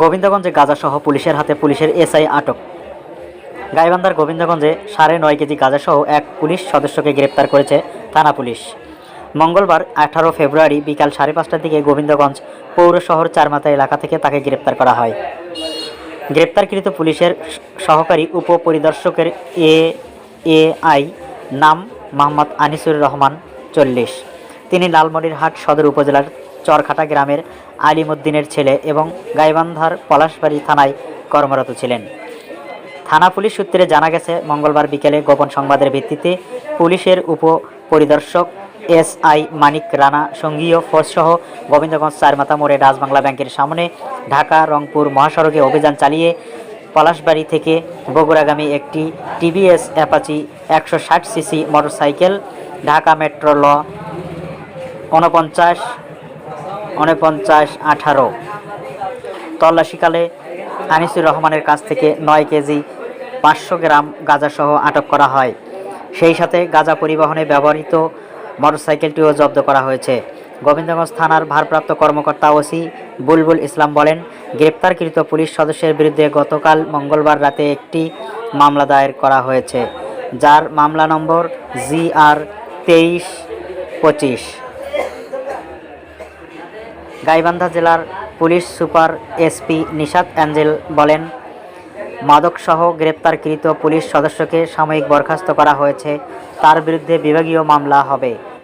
গোবিন্দগঞ্জে গাঁজাসহ পুলিশের হাতে পুলিশের এসআই আটক। গাইবান্ধার গোবিন্দগঞ্জে সাড়ে নয় কেজি গাঁজাসহ এক পুলিশ সদস্যকে গ্রেপ্তার করেছে থানা পুলিশ। মঙ্গলবার আঠারো ফেব্রুয়ারি বিকাল সাড়ে পাঁচটার দিকে গোবিন্দগঞ্জ পৌর শহর চারমাথা এলাকা থেকে তাকে গ্রেপ্তার করা হয়। গ্রেপ্তারকৃত পুলিশের সহকারী উপপরিদর্শকের এ এ আই নাম মোহাম্মদ আনিসুর রহমান চল্লিশ। তিনি লালমনিরহাট সদর উপজেলার চরখাটা গ্রামের আলিমুদ্দিনের ছেলে এবং গাইবান্ধার পলাশবাড়ি থানায় কর্মরত ছিলেন। থানা পুলিশ সূত্রে জানা গেছে, মঙ্গলবার বিকেলে গোপন সংবাদের ভিত্তিতে পুলিশের উপ পরিদর্শক এস আই মানিক রানা, সঙ্গীয় ফোর্সসহ গোবিন্দগঞ্জ চারমাথা মোড়ে রাজবাংলা ব্যাংকের সামনে ঢাকা, রংপুর মহাসড়কে অভিযান চালিয়ে পলাশবাড়ি থেকে বগুড়াগামী একটি টিভিএস অ্যাপাচি একশো ষাট সিসি মোটরসাইকেল ঢাকা মেট্রো ল উনপঞ্চাশ উনপঞ্চাশ আঠারো। তল্লাশিকালে আনিসুর রহমানের কাছ থেকে নয় কেজি পাঁচশো গ্রাম গাঁজাসহ আটক করা হয়। সেই সাথে গাঁজা পরিবহনে ব্যবহৃত মোটরসাইকেলটিও জব্দ করা হয়েছে। গোবিন্দগঞ্জ থানার ভারপ্রাপ্ত কর্মকর্তা ওসি বুলবুল ইসলাম বলেন, গ্রেপ্তারকৃত পুলিশ সদস্যের বিরুদ্ধে গতকাল মঙ্গলবার রাতে একটি মামলা দায়ের করা হয়েছে, যার মামলা নম্বর জি আর তেইশ পঁচিশ। গাইবান্ধা জেলার police super SP Nishat Angel বলেন, মাদকসহ গ্রেপ্তারকৃত পুলিশ সদস্যকে সাময়িক বরখাস্ত করা হয়েছে, তার বিরুদ্ধে বিভাগীয় মামলা হবে।